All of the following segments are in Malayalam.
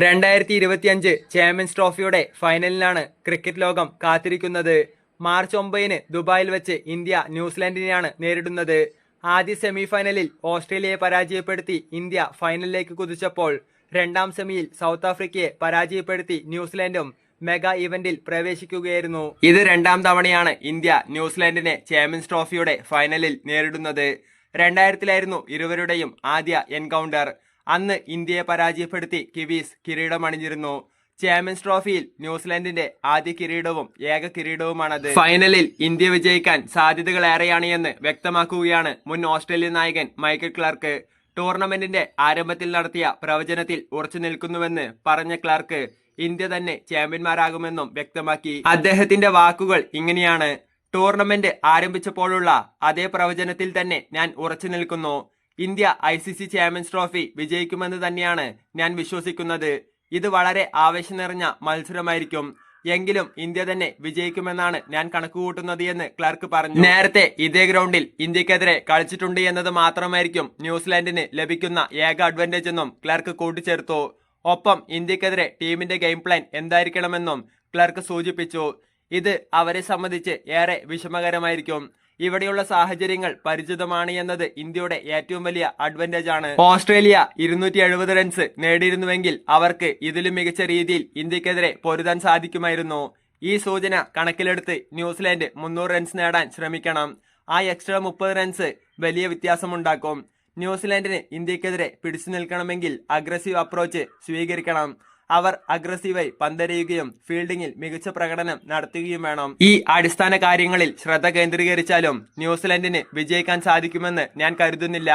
രണ്ടായിരത്തി ഇരുപത്തിയഞ്ച് ചാമ്പ്യൻസ് ട്രോഫിയുടെ ഫൈനലിനാണ് ക്രിക്കറ്റ് ലോകം കാത്തിരിക്കുന്നത്. മാർച്ച് ഒമ്പതിന് ദുബായിൽ വെച്ച് ഇന്ത്യ ന്യൂസിലാൻഡിനെയാണ് നേരിടുന്നത്. ആദ്യ സെമിഫൈനലിൽ ഓസ്ട്രേലിയയെ പരാജയപ്പെടുത്തി ഇന്ത്യ ഫൈനലിലേക്ക് കുതിച്ചപ്പോൾ രണ്ടാം സെമിയിൽ സൗത്ത് ആഫ്രിക്കയെ പരാജയപ്പെടുത്തി ന്യൂസിലാൻഡും മെഗാ ഇവന്റിൽ പ്രവേശിക്കുകയായിരുന്നു. ഇത് രണ്ടാം തവണയാണ് ഇന്ത്യ ന്യൂസിലാൻഡിനെ ചാമ്പ്യൻസ് ട്രോഫിയുടെ ഫൈനലിൽ നേരിടുന്നത്. രണ്ടായിരത്തിലായിരുന്നു ഇരുവരുടെയും ആദ്യ എൻകൗണ്ടർ. അന്ന് ഇന്ത്യയെ പരാജയപ്പെടുത്തി കിവീസ് കിരീടമണിഞ്ഞിരുന്നു. ചാമ്പ്യൻസ് ട്രോഫിയിൽ ന്യൂസിലാൻഡിന്റെ ആദ്യ കിരീടവും ഏക കിരീടവുമാണത്. ഫൈനലിൽ ഇന്ത്യ വിജയിക്കാൻ സാധ്യതകളേറെയാണ് എന്ന് വ്യക്തമാക്കുകയാണ് മുൻ ഓസ്ട്രേലിയൻ നായകൻ മൈക്കിൾ ക്ലാർക്ക്. ടൂർണമെന്റിന്റെ ആരംഭത്തിൽ നടത്തിയ പ്രവചനത്തിൽ ഉറച്ചു നിൽക്കുന്നുവെന്ന് പറഞ്ഞ ക്ലാർക്ക് ഇന്ത്യ തന്നെ ചാമ്പ്യന്മാരാകുമെന്നും വ്യക്തമാക്കി. അദ്ദേഹത്തിന്റെ വാക്കുകൾ ഇങ്ങനെയാണ്. ടൂർണമെന്റ് ആരംഭിച്ചപ്പോഴുള്ള അതേ പ്രവചനത്തിൽ തന്നെ ഞാൻ ഉറച്ചു നിൽക്കുന്നു. India I C C champions trophy വിജയിക്കുമെന്ന് തന്നെയാണ് ഞാൻ വിശ്വസിക്കുന്നത്. ഇത് വളരെ ആവേശം നിറഞ്ഞ മത്സരമായിരിക്കും. എങ്കിലും ഇന്ത്യ തന്നെ വിജയിക്കുമെന്നാണ് ഞാൻ കണക്കുകൂട്ടുന്നത് എന്ന് ക്ലർക്ക് പറഞ്ഞു. നേരത്തെ ഇതേ ഗ്രൗണ്ടിൽ ഇന്ത്യക്കെതിരെ കളിച്ചിട്ടുണ്ട് എന്നത് മാത്രമായിരിക്കും ന്യൂസിലാൻഡിന് ലഭിക്കുന്ന ഏക അഡ്വാന്റേജ് എന്നും ക്ലർക്ക് കൂട്ടിച്ചേർത്തു. ഒപ്പം ഇന്ത്യക്കെതിരെ ടീമിന്റെ ഗെയിം പ്ലാൻ എന്തായിരിക്കണമെന്നും ക്ലർക്ക് സൂചിപ്പിച്ചു. ഇത് അവരെ സംബന്ധിച്ച് ഏറെ വിഷമകരമായിരിക്കും. ഇവിടെയുള്ള സാഹചര്യങ്ങൾ പരിചിതമാണ് എന്നത് ഇന്ത്യയുടെ ഏറ്റവും വലിയ അഡ്വാന്റേജ് ആണ്. ഓസ്ട്രേലിയ ഇരുന്നൂറ്റി എഴുപത് റൺസ് നേടിയിരുന്നുവെങ്കിൽ അവർക്ക് ഇതിലും മികച്ച രീതിയിൽ ഇന്ത്യക്കെതിരെ പൊരുതാൻ സാധിക്കുമായിരുന്നു. ഈ സൂചന കണക്കിലെടുത്ത് ന്യൂസിലാൻഡ് മുന്നൂറ് റൺസ് നേടാൻ ശ്രമിക്കണം. ആ എക്സ്ട്രാ മുപ്പത് റൺസ് വലിയ വ്യത്യാസമുണ്ടാക്കും. ന്യൂസിലാൻഡിന് ഇന്ത്യക്കെതിരെ പിടിച്ചു നിൽക്കണമെങ്കിൽ അഗ്രസീവ് അപ്രോച്ച് സ്വീകരിക്കണം. അവർ അഗ്രസീവായി പന്തെറിയുകയും ഫീൽഡിംഗിൽ മികച്ച പ്രകടനം നടത്തുകയും വേണം. ഈ അടിസ്ഥാന കാര്യങ്ങളിൽ ശ്രദ്ധ കേന്ദ്രീകരിച്ചാലും ന്യൂസിലൻഡിന് വിജയിക്കാൻ സാധിക്കുമെന്ന് ഞാൻ കരുതുന്നില്ല.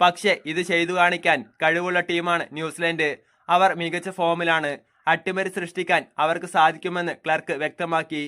പക്ഷേ ഇത് ചെയ്തു കാണിക്കാൻ കഴിവുള്ള ടീമാണ് ന്യൂസിലൻഡ്. അവർ മികച്ച ഫോമിലാണ് അട്ടിമറി സൃഷ്ടിക്കാൻ അവർക്ക് സാധിക്കുമെന്ന് ക്ലർക്ക് വ്യക്തമാക്കി.